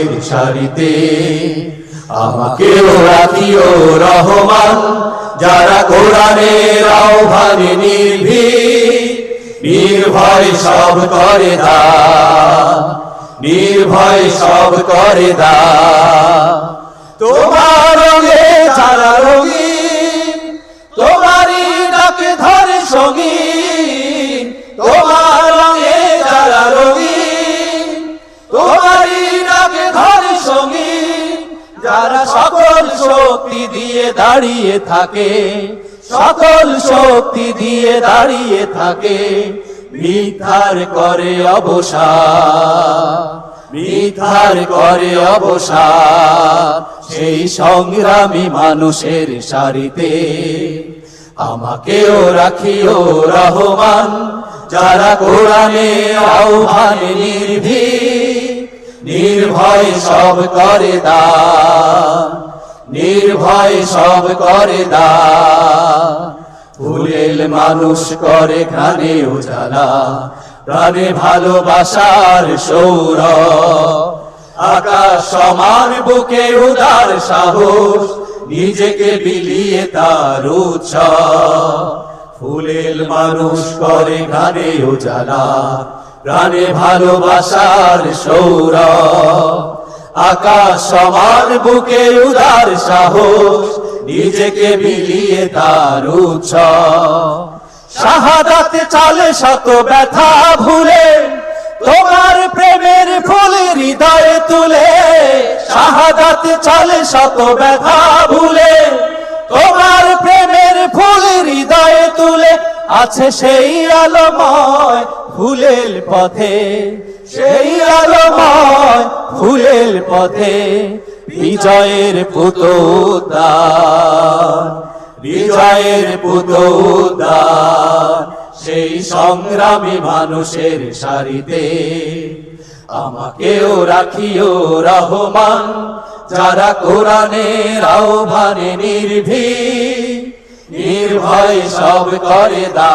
মানুষের সারিতে আমাকেও রাখিও রহমান। যারা কোরআনের আহ্বানে নির্ভীক, নির্ভয় সব করে দা। নির্ভয় সব করে দা। তোমার ধরে সঙ্গীন যারা সকল শক্তি দিয়ে দাঁড়িয়ে থাকে, সকল শক্তি দিয়ে দাঁড়িয়ে থাকে, মিথার করে অবসাদ মিথার করে অবসাদ সেই সংগ্রামী মানুষের সারিতে আমাকেও রাখিও রহমান, যারা কোরআনে আহ্বান নির্ভীক। নির্ভয় সব করে দা। নির্ভয় সব করে দা। ফুলেল মানুষ করে ঘানে উজালা। প্রাণে ভালোবাসার সৌর আকাশ সমান, বুকে উদার সাহস। নিজেকে বিলিয়ে তার ফুলেল মানুষ করে ঘানে উজালা। প্রাণে ভালোবাসার সৌর আকাশ সমান, বুকে উদার সাহস, নিজেকে বিলিয়ে তার উৎসব। শাহাদাতে চালে শত ব্যথা ভুলে, তোমার প্রেমের ফুল হৃদয়ে তুলে। শাহাদাতে চালে শত ব্যথা ভুলে, তোমার প্রেমের ফুল হৃদয়ে তুলে। আছে সেই আলোময় ফুলের পথে, সেই আলোময় ফুলের পথে বিজয়ের পুতোদ্দার বিজয়ের পুতোদ্দার সেই সংগ্রামী মানুষের সারিতে। আমাকেও রাখিও রহমান, যারা কোরআনের আহ্বানে নির্ভীক, নির্ভয় সব করে নির্ভয়